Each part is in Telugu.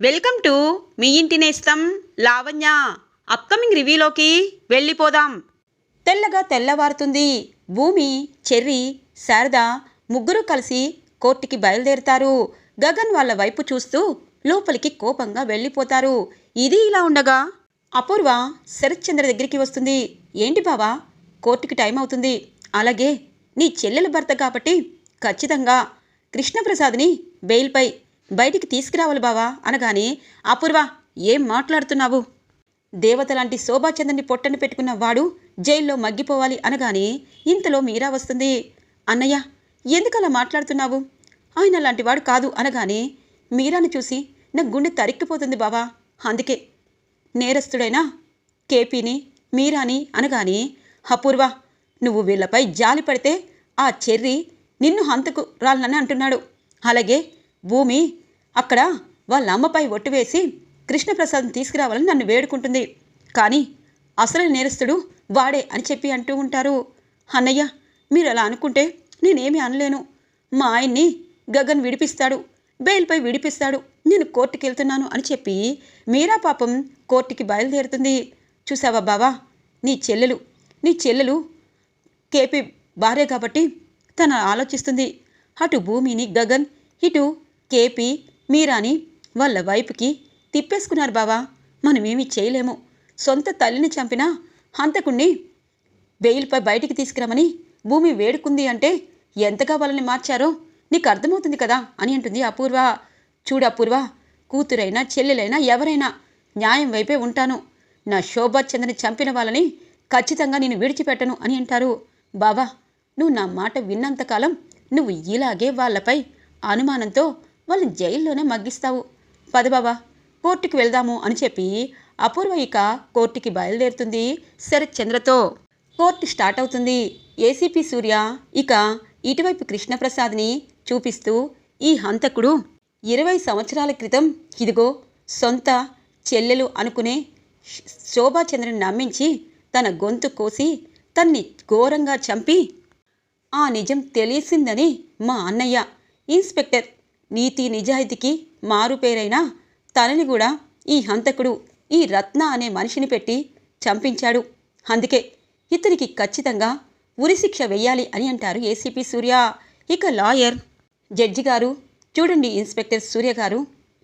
వెల్కమ్ టు మీ ఇంటి నేస్తం లావణ్య. అప్కమింగ్ రివ్యూలోకి వెళ్ళిపోదాం. తెల్లగా తెల్లవారుతుంది. భూమి చెర్రి శారద ముగ్గురు కలిసి కోర్టుకి బయలుదేరుతారు. గగన్ వాళ్ళ వైపు చూస్తూ లోపలికి కోపంగా వెళ్ళిపోతారు. ఇది ఇలా ఉండగా అపూర్వ శరత్చంద్ర దగ్గరికి వస్తుంది. ఏంటి బావా? కోర్టుకి టైం అవుతుంది. అలాగే నీ చెల్లెల భర్త కాబట్టి ఖచ్చితంగా కృష్ణప్రసాద్ని బెయిల్పై బయటికి తీసుకురావాలి బావా అనగానే అపూర్వ ఏం మాట్లాడుతున్నావు? దేవత లాంటి శోభాచందర్ని పొట్టని పెట్టుకున్న వాడు జైల్లో మగ్గిపోవాలి అనగానే ఇంతలో మీరా వస్తుంది? అన్నయ్య ఎందుకలా మాట్లాడుతున్నావు? ఆయన లాంటి వాడు కాదు అనగానే మీరాను చూసి నా గుండె తరిక్కిపోతుంది బావా అందుకే. నేరస్తుడైనా? కేపీని? మీరాని? అనగానే అపూర్వ నువ్వు వీళ్ళపై జాలి పడితే ఆ చెర్రి నిన్ను హంతకు రాలనని అంటున్నాడు. అలాగే భూమి అక్కడ వాళ్ళ అమ్మపై ఒట్టు వేసి కృష్ణప్రసాద్ని తీసుకురావాలని నన్ను వేడుకుంటుంది. కానీ అసలు నేరస్తుడు వాడే అని చెప్పి అంటూ ఉంటారు. అన్నయ్య మీరు అలా అనుకుంటే నేనేమి అనలేను. మా ఆయన్ని గగన్ విడిపిస్తాడు బెయిల్పై విడిపిస్తాడు. నేను కోర్టుకి వెళ్తున్నాను అని చెప్పి మీరా పాపం కోర్టుకి బయలుదేరుతుంది. చూసావా బావా నీ చెల్లెలు నీ చెల్లెలు కేపీ భార్య కాబట్టి తను ఆలోచిస్తుంది. అటు భూమిని గగన్ ఇటు కేపీ మీరాని వాళ్ళ వైపుకి తిప్పేసుకున్నారు బావా. మనమేమి చేయలేము. సొంత తల్లిని చంపిన హంతకుణ్ణి బెయిల్పై బయటికి తీసుకురమని భూమి వేడుకుంది అంటే ఎంతగా వాళ్ళని మార్చారో నీకు అర్థమవుతుంది కదా అని అంటుంది అపూర్వ. చూడు అపూర్వ కూతురైనా చెల్లెలైనా ఎవరైనా న్యాయం వైపే ఉంటాను. నా శోభాచంద్రని చంపిన వాళ్ళని ఖచ్చితంగా నేను విడిచిపెట్టను అని అంటారు. బావా నువ్వు నా మాట విన్నంతకాలం నువ్వు ఇలాగే వాళ్ళపై అనుమానంతో వాళ్ళని జైల్లోనే మగ్గిస్తావు. పదబాబా కోర్టుకి వెళ్దాము అని చెప్పి అపూర్వ ఇక కోర్టుకి బయలుదేరుతుంది శరత్ చంద్రతో కోర్టు స్టార్ట్ అవుతుంది. ఏసీపీ సూర్య ఇక ఇటువైపు కృష్ణప్రసాద్ని చూపిస్తూ ఈ హంతకుడు ఇరవై సంవత్సరాల క్రితం ఇదిగో సొంత చెల్లెలు అనుకునే శోభాచంద్రుని శోభాచంద్రని నమ్మించి తన గొంతు కోసి తన్ని ఘోరంగా చంపి ఆ నిజం తెలిసిందని మా అన్నయ్య ఇన్స్పెక్టర్ నీతి నిజాయితీకి మారుపేరైన తనని కూడా ఈ హంతకుడు ఈ రత్న అనే మనిషిని పెట్టి చంపించాడు. అందుకే ఇతనికి ఖచ్చితంగా ఉరిశిక్ష వెయ్యాలి అని అంటారు ఏసీపీ సూర్య. ఇక లాయర్ జడ్జి గారు చూడండి ఇన్స్పెక్టర్ సూర్య గారు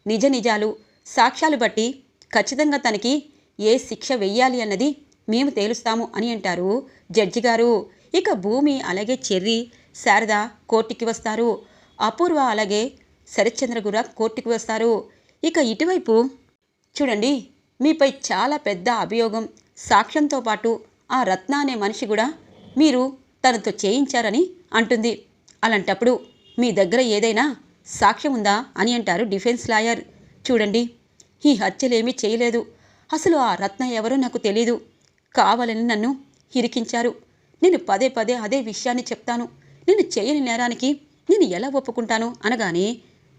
నిజ నిజాలు సాక్ష్యాలు బట్టి ఖచ్చితంగా తనకి ఏ శిక్ష వెయ్యాలి అన్నది మేము తేలుస్తాము అని అంటారు జడ్జి గారు. ఇక భూమి అలాగే చెర్రి శారద కోర్టుకి వస్తారు. అపూర్వ అలాగే శరత్చంద్ర కూడా కోర్టుకు వస్తారు. ఇక ఇటువైపు చూడండి మీపై చాలా పెద్ద అభియోగం. సాక్ష్యంతో పాటు ఆ రత్న అనే మనిషి కూడా మీరు తనతో చేయించారని అంటుంది. అలాంటప్పుడు మీ దగ్గర ఏదైనా సాక్ష్యం ఉందా అని అంటారు డిఫెన్స్ లాయర్. చూడండి ఈ హత్యలేమీ చేయలేదు. అసలు ఆ రత్న ఎవరో నాకు తెలీదు. కావాలని నన్ను ఇరికించారు. నేను పదే పదే అదే విషయాన్ని చెప్తాను. నేను చేయని నేరానికి నేను ఎలా ఒప్పుకుంటాను? అనగానే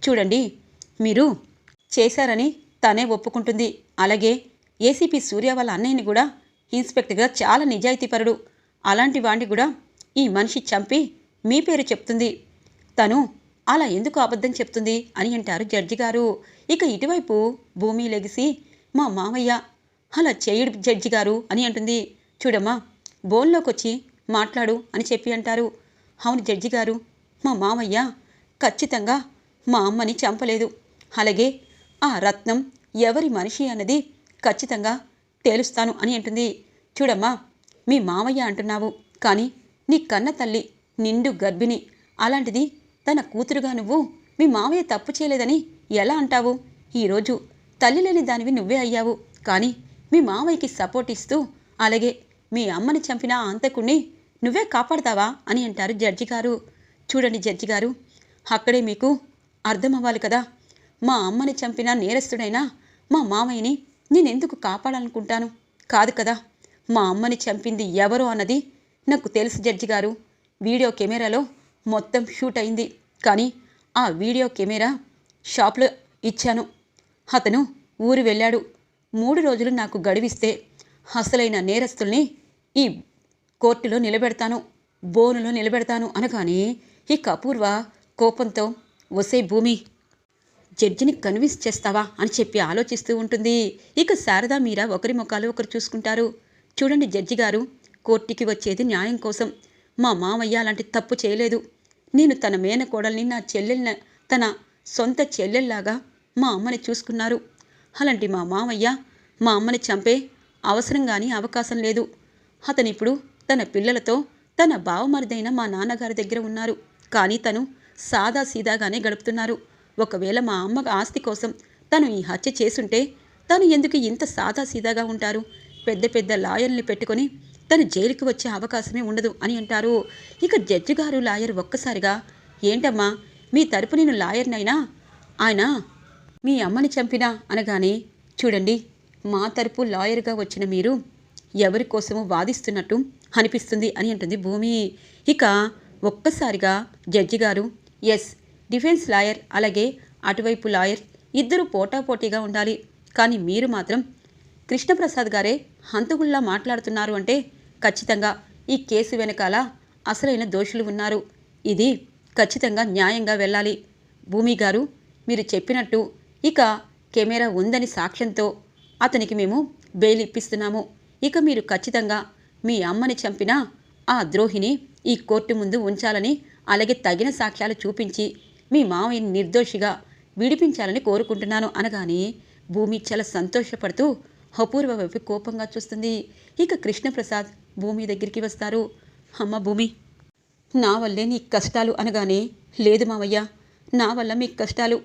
చూడండి మీరు చేశారని తనే ఒప్పుకుంటుంది. అలాగే ఏసీపీ సూర్య వాళ్ళ అన్నయ్యని కూడా ఇన్స్పెక్టర్గా చాలా నిజాయితీపరుడు. అలాంటి వాడిని కూడా ఈ మనిషి చంపి మీ పేరు చెప్తుంది. తను అలా ఎందుకు అబద్ధం చెప్తుంది అని అంటారు జడ్జి గారు. ఇక ఇటువైపు భూమి లెగిసి మా మామయ్య అలా చేయడు జడ్జి గారు అని అంటుంది. చూడమ్మా బోన్లోకి వచ్చి మాట్లాడు అని చెప్పి అంటారు. అవును జడ్జి గారు మా మామయ్య ఖచ్చితంగా మా అమ్మని చంపలేదు. అలాగే ఆ రత్నం ఎవరి మనిషి అన్నది ఖచ్చితంగా తేలుస్తాను అని అంటుంది. చూడమ్మా మీ మామయ్య అంటున్నావు కానీ నీ కన్న తల్లి నిండు గర్భిణి. అలాంటిది తన కూతురుగా నువ్వు మీ మామయ్య తప్పు చేయలేదని ఎలా అంటావు? ఈరోజు తల్లి లేని దానివి నువ్వే అయ్యావు కానీ మీ మామయ్యకి సపోర్ట్ ఇస్తూ అలాగే మీ అమ్మని చంపిన అంతకుణ్ణి నువ్వే కాపాడతావా అని అంటారు జడ్జి గారు. చూడండి జడ్జి గారు అక్కడే మీకు అర్థమవ్వాలి కదా? మా అమ్మని చంపిన నేరస్తుడైనా మా మామయ్యని నేనెందుకు కాపాడాలనుకుంటాను? కాదు కదా మా అమ్మని చంపింది ఎవరో అన్నది నాకు తెలుసు జడ్జి గారు. వీడియో కెమెరాలో మొత్తం షూట్ అయింది. కానీ ఆ వీడియో కెమెరా షాప్లో ఇచ్చాను. అతను ఊరు వెళ్ళాడు. మూడు రోజులు నాకు గడివిస్తే అసలైన నేరస్తుల్ని ఈ కోర్టులో నిలబెడతాను బోనులో నిలబెడతాను అనగానే ఈ కపూర్వ కోపంతో ఒసే భూమి జడ్జిని కన్విన్స్ చేస్తావా అని చెప్పి ఆలోచిస్తూ ఉంటుంది. ఇక శారదా మీరా ఒకరి ముఖాలు ఒకరు చూసుకుంటారు. చూడండి జడ్జి గారు కోర్టుకి వచ్చేది న్యాయం కోసం. మా మామయ్య అలాంటి తప్పు చేయలేదు. నేను తన మేనకోడల్ని నా చెల్లెల్ని తన సొంత చెల్లెల్లాగా మా అమ్మని చూసుకున్నారు. అలాంటి మా మామయ్య మా అమ్మని చంపే అవసరం కానీ అవకాశం లేదు. అతనిప్పుడు తన పిల్లలతో తన బావమరిదైన మా నాన్నగారి దగ్గర ఉన్నారు. కానీ తను సాదా సీదాగానే గడుపుతున్నారు. ఒకవేళ మా అమ్మ ఆస్తి కోసం తను ఈ హత్య చేసుంటే తను ఎందుకు ఇంత సాదా సీదాగా ఉంటారు? పెద్ద పెద్ద లాయర్ని పెట్టుకొని తను జైలుకి వచ్చే అవకాశమే ఉండదు అని అంటారు. ఇక జడ్జి గారు లాయర్ ఒక్కసారిగా ఏంటమ్మా మీ తరపు నేను లాయర్నైనా? ఆయన మీ అమ్మని చంపినా? అనగానే చూడండి మా తరపు లాయర్గా వచ్చిన మీరు ఎవరి కోసమో వాదిస్తున్నట్టు అనిపిస్తుంది అని అంటుంది భూమి. ఇక ఒక్కసారిగా జడ్జి గారు ఎస్ డిఫెన్స్ లాయర్ అలాగే అటువైపు లాయర్ ఇద్దరు పోటాపోటీగా ఉండాలి. కానీ మీరు మాత్రం కృష్ణప్రసాద్ గారే హంతకుల్లా మాట్లాడుతున్నారు అంటే ఖచ్చితంగా ఈ కేసు వెనకాల అసలైన దోషులు ఉన్నారు. ఇది ఖచ్చితంగా న్యాయంగా వెళ్ళాలి. భూమి గారు మీరు చెప్పినట్టు ఇక కెమెరా ఉందని సాక్ష్యంతో అతనికి మేము బెయిల్ ఇప్పిస్తున్నాము. ఇక మీరు ఖచ్చితంగా మీ అమ్మని చంపిన ఆ ద్రోహిని ఈ కోర్టు ముందు ఉంచాలని అలాగే తగిన సాక్ష్యాలు చూపించి మీ మామయ్యని నిర్దోషిగా విడిపించాలని కోరుకుంటున్నాను అనగానే భూమి చాలా సంతోషపడుతూ అపూర్వ వైపు కోపంగా చూస్తుంది. ఇక కృష్ణప్రసాద్ భూమి దగ్గరికి వస్తారు. అమ్మ భూమి నా వల్లే నీ కష్టాలు అనగానే లేదు మావయ్య నా వల్ల మీ కష్టాలు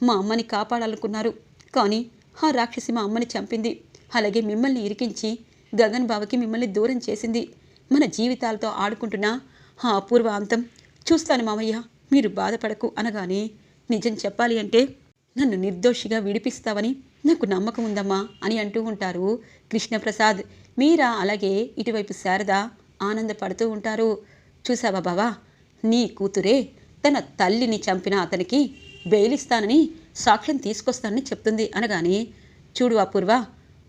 మా అమ్మని కాపాడాలనుకున్నారు. కానీ ఆ రాక్షసి మా అమ్మని చంపింది. అలాగే మిమ్మల్ని ఇరికించి గగన్ బావకి మిమ్మల్ని దూరం చేసింది. మన జీవితాలతో ఆడుకుంటున్న ఆ అపూర్వ అంతం చూస్తాను మామయ్య మీరు బాధపడకు అనగానే నిజం చెప్పాలి అంటే నన్ను నిర్దోషిగా విడిపిస్తావని నాకు నమ్మకం ఉందమ్మా అని అంటూ ఉంటారు కృష్ణప్రసాద్. మీరా అలాగే ఇటువైపు శారద ఆనందపడుతూ ఉంటారు. చూసావా బావా నీ కూతురే తన తల్లిని చంపిన అతనికి బెయిలిస్తానని సాక్ష్యం తీసుకొస్తానని చెప్తుంది అనగానే చూడు అపూర్వ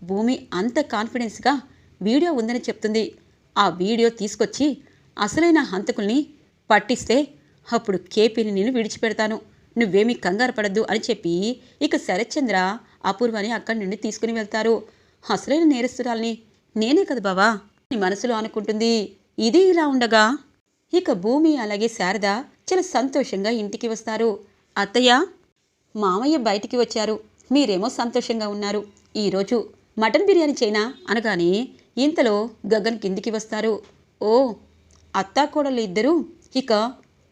భూమి అంత కాన్ఫిడెన్స్గా వీడియో ఉందని చెప్తుంది. ఆ వీడియో తీసుకొచ్చి అసలైన హంతకుల్ని పట్టిస్తే అప్పుడు కేపీని నేను విడిచిపెడతాను. నువ్వేమీ కంగారు పడద్దు అని చెప్పి ఇక శరత్చంద్ర అపూర్వని అక్కడి నుండి తీసుకుని వెళ్తారు. అసలైన నేరస్తురాల్ని నేనే కదా బావా? నీ మనసులో అనుకుంటుంది ఇది ఇలా ఉండగా? ఇక భూమి అలాగే శారద చాలా సంతోషంగా ఇంటికి వస్తారు. అత్తయ్య మామయ్య బయటికి వచ్చారు. మీరేమో సంతోషంగా ఉన్నారు. ఈరోజు మటన్ బిర్యానీ చేయనా అనగానే ఇంతలో గగన్ కిందికి వస్తారు. ఓ అత్తాకోడలు ఇద్దరూ? ఇక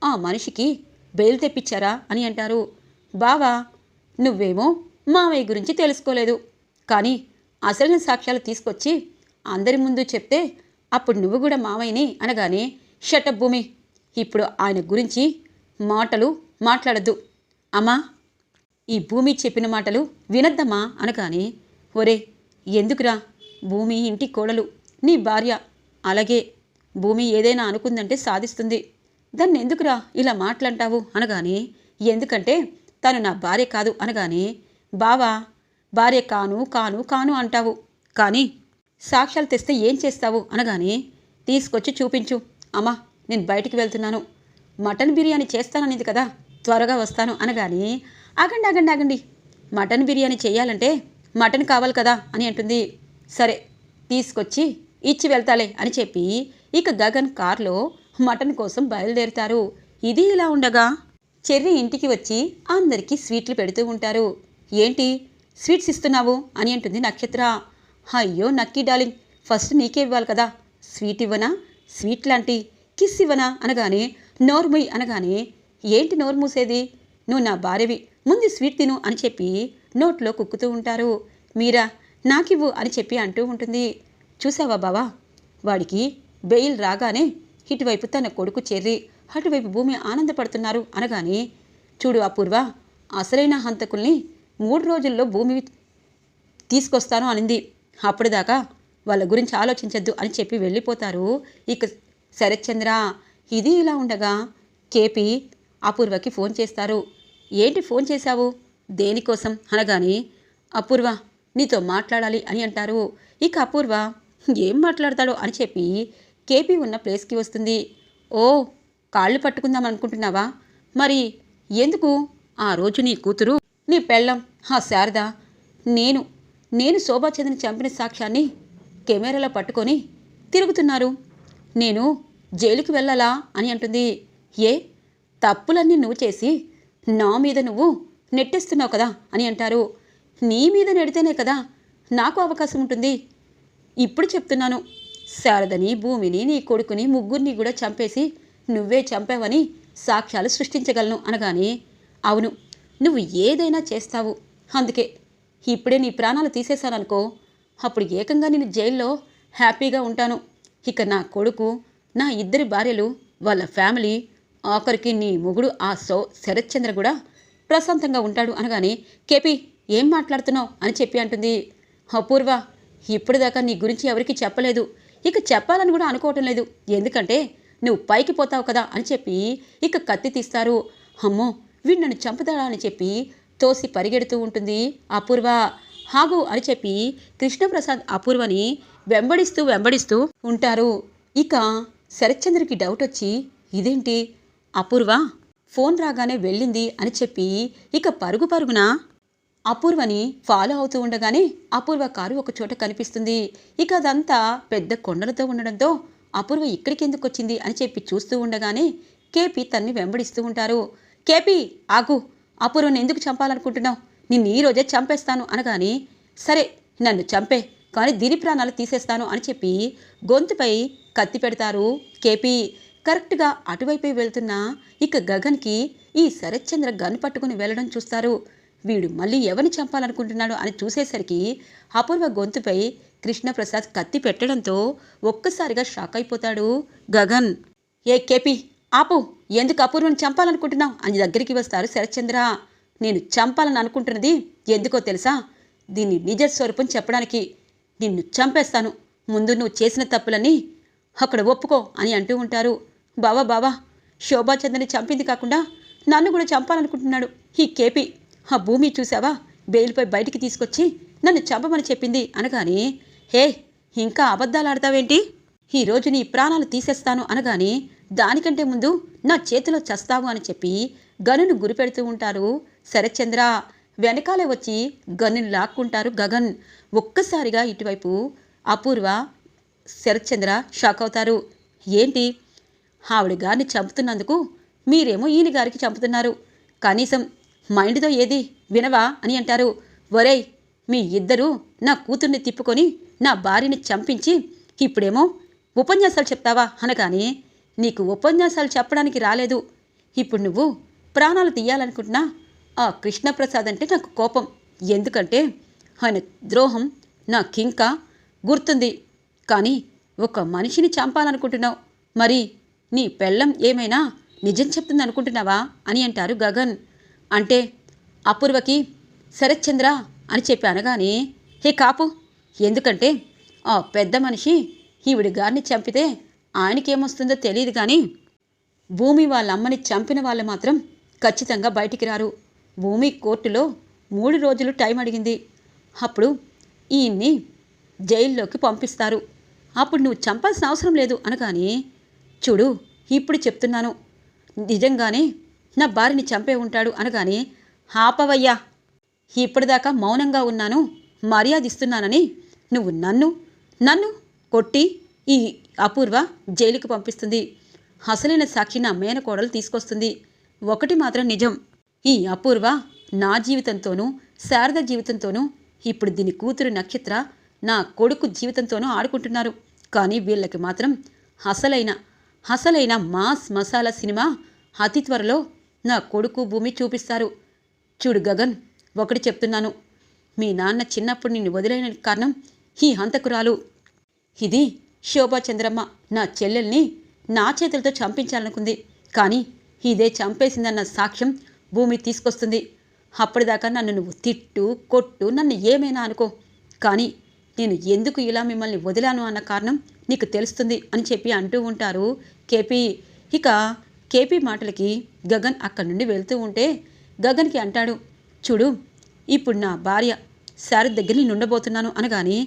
ఆ మనిషికి బెయిల్ తెప్పించారా అని అంటారు. బావా నువ్వేమో మావయ్య గురించి తెలుసుకోలేదు. కానీ అసలైన సాక్ష్యాలు తీసుకొచ్చి అందరి ముందు చెప్తే అప్పుడు నువ్వు కూడా మావయ్యని అనగానే షటప్ భూమి ఇప్పుడు ఆయన గురించి మాటలు మాట్లాడద్దు. అమ్మా ఈ భూమి చెప్పిన మాటలు వినద్దమ్మా అనగానే ఒరే ఎందుకురా? భూమి ఇంటి కోడలు నీ భార్య. అలాగే భూమి ఏదైనా అనుకుందంటే సాధిస్తుంది. దాన్ని ఎందుకురా ఇలా మాట్లాంటావు అనగానే ఎందుకంటే తను నా భార్య కాదు అనగానే బావా భార్య కాను కాను కాను అంటావు. కానీ సాక్ష్యాలు తెస్తే ఏం చేస్తావు? అనగానే తీసుకొచ్చి చూపించు. అమ్మా నేను బయటికి వెళ్తున్నాను. మటన్ బిర్యానీ చేస్తాననేది కదా త్వరగా వస్తాను అనగానే ఆగండి ఆగండి ఆగండి. మటన్ బిర్యానీ చేయాలంటే మటన్ కావాలి కదా అని అంటుంది. సరే తీసుకొచ్చి ఇచ్చి వెళ్తాలే అని చెప్పి ఇక గగన్ కార్లో మటన్ కోసం బయలుదేరుతారు. ఇది ఇలా ఉండగా చెర్రి ఇంటికి వచ్చి అందరికీ స్వీట్లు పెడుతూ ఉంటారు. ఏంటి? స్వీట్స్ ఇస్తున్నావు? అని అంటుంది నక్షత్ర. అయ్యో నక్కీ డార్లింగ్ ఫస్ట్ నీకే ఇవ్వాలి కదా. స్వీట్ ఇవ్వనా? స్వీట్ లాంటి కిస్ ఇవ్వనా? అనగానే నోర్ముయ్ అనగానే ఏంటి నోరు మూసేది? నువ్వు నా భార్యవి ముందు స్వీట్ తిను అని చెప్పి నోట్లో కుక్కుతూ ఉంటారు. మీరా నాకివ్వు అని చెప్పి అంటూ ఉంటుంది. చూసావా బావా? వాడికి బెయిల్ రాగానే ఇటువైపు తన కొడుకు చెర్రి అటువైపు భూమి ఆనందపడుతున్నారు అనగానే చూడు అపూర్వ అసలైన హంతకుల్ని మూడు రోజుల్లో భూమి తీసుకొస్తాను అనింది. అప్పటిదాకా వాళ్ళ గురించి ఆలోచించద్దు అని చెప్పి వెళ్ళిపోతారు. ఇక శరత్చంద్ర ఇది ఇలా ఉండగా కేపీ అపూర్వకి ఫోన్ చేస్తారు. ఏంటి ఫోన్ చేశావు? దేనికోసం? అనగానే అపూర్వ నీతో మాట్లాడాలి అని అంటారు. ఇక అపూర్వ ఏం మాట్లాడతాడో? అని చెప్పి కేపీ ఉన్న ప్లేస్కి వస్తుంది. ఓ కాళ్ళు పట్టుకుందాం అనుకుంటున్నావా? మరి ఎందుకు? ఆ రోజు నీ కూతురు నీ పెళ్ళం ఆ శారద నేను నేను శోభాచంద్రని చంపిన సాక్ష్యాన్ని కెమెరాలో పట్టుకొని తిరుగుతున్నారు. నేను జైలుకి వెళ్ళాలా అని అంటుంది. ఏ తప్పులన్నీ నువ్వు చేసి నా మీద నువ్వు నెట్టేస్తున్నావు కదా అని అంటారు. నీ మీద నెడితేనే కదా నాకు అవకాశం ఉంటుంది. ఇప్పుడు చెప్తున్నాను. శారదని భూమిని నీ కొడుకుని ముగ్గురిని కూడా చంపేసి నువ్వే చంపావని సాక్ష్యాలు సృష్టించగలను అనగానే అవును నువ్వు ఏదైనా చేస్తావు. అందుకే ఇప్పుడే నీ ప్రాణాలు తీసేశాననుకో అప్పుడు ఏకంగా నేను జైల్లో హ్యాపీగా ఉంటాను. ఇక నా కొడుకు నా ఇద్దరి భార్యలు వాళ్ళ ఫ్యామిలీ ఆఖరికి నీ మొగుడు ఆ సో శరత్చంద్ర కూడా ప్రశాంతంగా ఉంటాడు అనగానే కేపీ ఏం మాట్లాడుతున్నావు? అని చెప్పి అంటుంది. అపూర్వ ఇప్పుడు దాకా నీ గురించి ఎవరికీ చెప్పలేదు. ఇక చెప్పాలని కూడా అనుకోవటం లేదు. ఎందుకంటే నువ్వు పైకి పోతావు కదా అని చెప్పి ఇక కత్తి తీస్తారు. అమ్మో వీడు నన్ను చంపుతాడా అని చెప్పి తోసి పరిగెడుతూ ఉంటుంది అపూర్వ. హాగు అని చెప్పి కృష్ణప్రసాద్ అపూర్వని వెంబడిస్తూ వెంబడిస్తూ ఉంటారు. ఇక శరత్చంద్రకి డౌట్ వచ్చి ఇదేంటి? అపూర్వ ఫోన్ రాగానే వెళ్ళింది అని చెప్పి ఇక పరుగు పరుగున అపూర్వని ఫాలో అవుతూ ఉండగానే అపూర్వ కారు ఒక చోట కనిపిస్తుంది. ఇక అదంతా పెద్ద కొండలతో ఉండడంతో అపూర్వ ఇక్కడికి ఎందుకు వచ్చింది అని చెప్పి చూస్తూ ఉండగానే కేపీ తన్ని వెంబడిస్తూ ఉంటారు. కేపీ ఆగు. అపూర్వని ఎందుకు చంపాలనుకుంటున్నావు? నిన్ను ఈ రోజే చంపేస్తాను అనగానే సరే నన్ను చంపే కానీ దీని ప్రాణాలు తీసేస్తాను అని చెప్పి గొంతుపై కత్తి పెడతారు కేపీ. కరెక్ట్గా అటువైపే వెళ్తున్న ఇక గగన్కి ఈ శరత్చంద్ర గన్ పట్టుకుని వెళ్ళడం చూస్తారు. వీడు మళ్ళీ ఎవరిని చంపాలనుకుంటున్నాడు అని చూసేసరికి అపూర్వ గొంతుపై కృష్ణప్రసాద్ కత్తి పెట్టడంతో ఒక్కసారిగా షాక్ అయిపోతాడు గగన్. ఏ కేపీ ఆపు. ఎందుకు అపూర్వని చంపాలనుకుంటున్నావు? అని దగ్గరికి వస్తారు శరత్చంద్ర. నేను చంపాలని అనుకుంటున్నది ఎందుకో తెలుసా? దీన్ని నిజ స్వరూపం చెప్పడానికి నిన్ను చంపేస్తాను. ముందు నువ్వు చేసిన తప్పులని అక్కడ ఒప్పుకో అని అంటూ ఉంటారు. బావా బావా. శోభాచంద్రని చంపింది కాకుండా నన్ను కూడా చంపాలనుకుంటున్నాడు ఈ కేపీ. ఆ భూమి చూసావా బెయిల్పై బయటికి తీసుకొచ్చి నన్ను చంపమని చెప్పింది అనగానే హే ఇంకా అబద్ధాలు ఆడతావేంటి ఈరోజు నీ ప్రాణాలు తీసేస్తాను అనగానే దానికంటే ముందు నా చేతిలో చస్తావు అని చెప్పి గనును గురిపెడుతూ ఉంటారు. శరత్చంద్ర వెనకాలే వచ్చి గన్నుని లాక్కుంటారు గగన్. ఒక్కసారిగా ఇటువైపు అపూర్వ శరత్చంద్ర షాక్ అవుతారు. ఏంటి? ఆవిడ గారిని చంపుతున్నందుకు మీరేమో ఈయన గారికి చంపుతున్నారు. కనీసం మైండ్తో ఏది వినవా అని అంటారు. ఒరేయ్ మీ ఇద్దరూ నా కూతుర్ని తిప్పుకొని నా భార్యని చంపించి ఇప్పుడేమో ఉపన్యాసాలు చెప్తావా అనగానే నీకు ఉపన్యాసాలు చెప్పడానికి రాలేదు. ఇప్పుడు నువ్వు ప్రాణాలు తీయాలనుకుంటున్నా? ఆ కృష్ణప్రసాద్ అంటే నాకు కోపం. ఎందుకంటే ఆయన ద్రోహం నాకింకా గుర్తుంది. కానీ ఒక మనిషిని చంపాలనుకుంటున్నావు. మరి నీ పెళ్ళం ఏమైనా నిజం చెప్తుంది అనుకుంటున్నావా అని అంటారు గగన్. అంటే అపూర్వకి శరత్చంద్ర అని చెప్పి అనగానే హే కాపు ఎందుకంటే ఆ పెద్ద మనిషి ఈవిడి గారిని చంపితే ఆయనకేమొస్తుందో తెలియదు కానీ భూమి వాళ్ళ అమ్మని చంపిన వాళ్ళు మాత్రం ఖచ్చితంగా బయటికి రారు. భూమి కోర్టులో మూడు రోజులు టైం అడిగింది. అప్పుడు ఈయన్ని జైల్లోకి పంపిస్తారు. అప్పుడు నువ్వు చంపాల్సిన అవసరం లేదు అనగానే చూడు ఇప్పుడు చెప్తున్నాను. నిజంగానే నా భార్యని చంపే ఉంటాడు అనగానే హాపవయ్యా ఇప్పటిదాకా మౌనంగా ఉన్నాను మర్యాద ఇస్తున్నానని నువ్వు నన్ను నన్ను కొట్టి ఈ అపూర్వ జైలుకి పంపిస్తుంది. అసలైన సాక్షి నా మేనకోడలు తీసుకొస్తుంది. ఒకటి మాత్రం నిజం ఈ అపూర్వ నా జీవితంతోనూ శారద జీవితంతోనూ ఇప్పుడు దీని కూతురు నక్షత్ర నా కొడుకు జీవితంతోనూ ఆడుకుంటున్నారు. కానీ వీళ్ళకి మాత్రం అసలైన అసలైన మాస్ మసాలా సినిమా అతి త్వరలో నా కొడుకు భూమి చూపిస్తారు. చూడు గగన్ ఒకటి చెప్తున్నాను. మీ నాన్న చిన్నప్పుడు నిన్ను వదిలేని కారణం ఈ హంతకురాలు. ఇది శోభాచంద్రమ్మ నా చెల్లెల్ని నా చేతులతో చంపించాలనుకుంది. కానీ ఇదే చంపేసిందన్న సాక్ష్యం భూమి తీసుకొస్తుంది. అప్పటిదాకా నన్ను నువ్వు తిట్టు కొట్టు నన్ను ఏమైనా అనుకో. కానీ నేను ఎందుకు ఇలా మిమ్మల్ని వదిలాను అన్న కారణం నీకు తెలుస్తుంది అని చెప్పి అంటూ ఉంటారు కేపీ. ఇక కేపీ మాటలకి గగన్ అక్కడి నుండి వెళ్తూ ఉంటే గగన్కి అంటాడు చూడు ఇప్పుడు నా భార్య శారద్ దగ్గర నేను ఉండబోతున్నాను అనగాని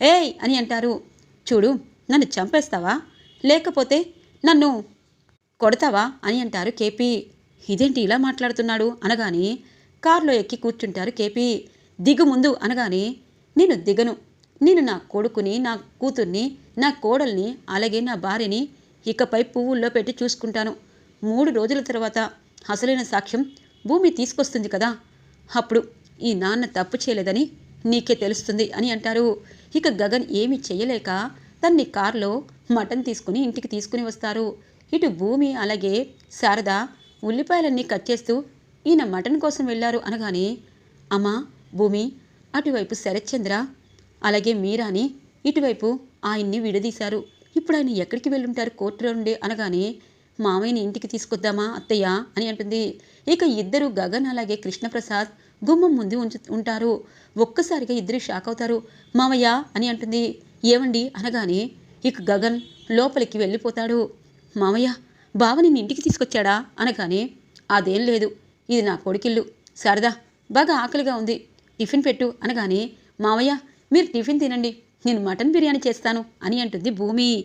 ఏయ్ అని అంటారు. చూడు నన్ను చంపేస్తావా? లేకపోతే నన్ను కొడతావా? అని అంటారు కేపీ. ఇదేంటి ఇలా మాట్లాడుతున్నాడు? అనగాని కారులో ఎక్కి కూర్చుంటారు కేపీ. దిగు ముందు అనగానే నేను దిగను. నేను నా కొడుకుని నా కూతుర్ని నా కోడల్ని అలాగే నా భార్యని ఇకపై పువ్వుల్లో పెట్టి చూసుకుంటాను. మూడు రోజుల తర్వాత అసలైన సాక్ష్యం భూమి తీసుకొస్తుంది కదా. అప్పుడు ఈ నాన్న తప్పు చేయలేదని నీకే తెలుస్తుంది అని అంటారు. ఇక గగన్ ఏమి చేయలేక తన్ని కారులో మటన్ తీసుకుని ఇంటికి తీసుకుని వస్తారు. ఇటు భూమి అలాగే శారద ఉల్లిపాయలన్నీ కట్ చేస్తూ ఈయన మటన్ కోసం వెళ్ళారు అనగానే అమ్మా భూమి అటువైపు శరత్చంద్ర అలాగే మీరాని ఇటువైపు ఆయన్ని విడదీశారు. ఇప్పుడు ఆయన ఎక్కడికి వెళ్ళుంటారు కోర్టులో నుండి? అనగానే మామయ్యని ఇంటికి తీసుకొద్దామా అత్తయ్య? అని అంటుంది. ఇక ఇద్దరు గగన్ అలాగే కృష్ణప్రసాద్ గుమ్మం ముందు ఉంచు ఉంటారు. ఒక్కసారిగా ఇద్దరు షాక్ అవుతారు. మామయ్య అని అంటుంది. ఏమండి? అనగానే ఇక గగన్ లోపలికి వెళ్ళిపోతాడు. మామయ్య బావని నీ ఇంటికి తీసుకొచ్చాడా? అనగానే అదేం లేదు. ఇది నా కొడుకిల్లు. శారదా బాగా ఆకలిగా ఉంది. టిఫిన్ పెట్టు. అనగానే మావయ్య మీరు టిఫిన్ తినండి. నేను మటన్ బిర్యానీ చేస్తాను. అని అంటుంది భూమి.